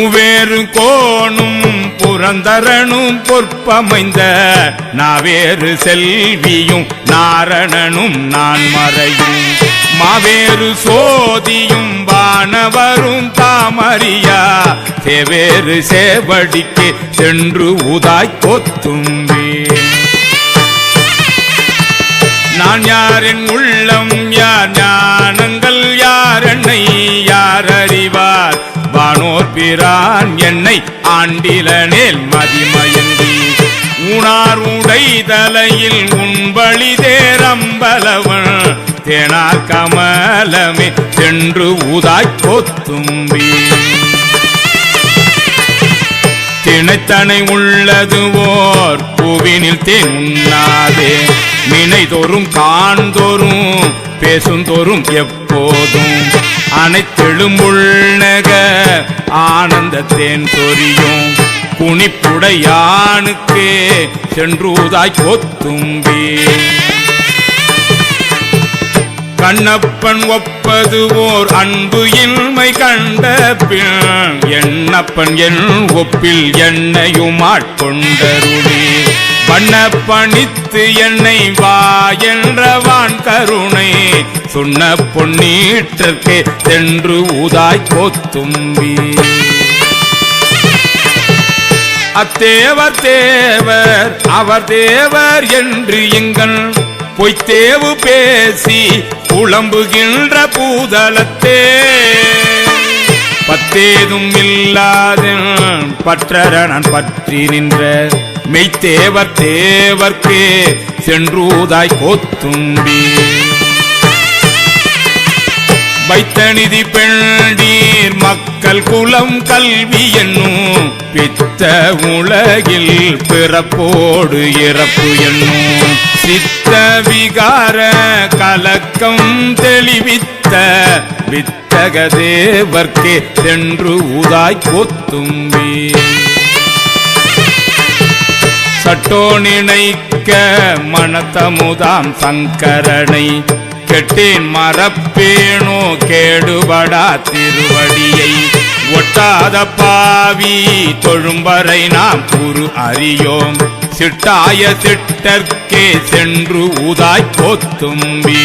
மூவேறு கோணும் புரந்தரனும் பொற்பமைந்த நாவேறு செல்வியும் நாரணனும் நான் மறையும். மாவேறு சோதியும் வானவரும் தாமரியா. செவேறு சேவடிக்கு சென்று உதாய் கொத்தும்பே. நான் யாரின் உள்ளம் யார் யார் வானோர் பிரான் என்னை ஆண்டிலனேல் மதிமயங்கி உணார் உடை தலையில் உண்பழி தேரம்பலவன். தேனார் கமலமே சென்று ஊதாய் கொத்தும்பி திணைத்தனை உள்ளது ஓர் பூவினில் தேன் உண்ணாதே மினைதோறும் காண்தோறும் பேசுந்தோறும் எப்போதும். அனைத்தெழும் உள்நக ஆனந்த தேன் சொரியும் குனிப்புடையானுக்கே சென்றுதாய் கொத்தும்பே கண்ணப்பன் ஒப்பது ஓர் அன்பு இன்மை கண்ட பின் எண்ணப்பன் என் ஒப்பில் என்னையும் வண்ணப்பணித்து என்னை வா என்றவான் கருணை. சொன்ன பொன்னீற்றற்கே சென்று ஊதாய் கோத்தும்பி. அத்தேவர் தேவர் அவர் தேவர் என்று எங்கள் பொய்த்தேவு பேசி புலம்புகின்ற பூதலத்தே. பத்தேதும் இல்லாத பற்றரணன் பற்றி நின்ற மெய்த்தேவர் தேவர்க்கே சென்றூதாய் கோத்தும்பி. வைத்தநிதி பெண்டீர் மக்கள் குலம் கல்வி என்னும் பித்த உலகில் பிறப்போடு இறப்பு என்னும் சித்த விகார கலக்கம் தெளிவித்த வித்தக தேவர்க்கே சென்று ஊதாய் கொத்தும்பி. சட்டோ நினைக்க மனத்தமுதாம் சங்கரனை கெட்டேன் மரப்பேனோ கேடுபடா திருவடியை. ஒட்டாத பாவி தொழும்பரை நாம் குரு அறியோம். சிட்டாய சிட்டர்க்கே சென்று ஊதாய் போத்தும்பி.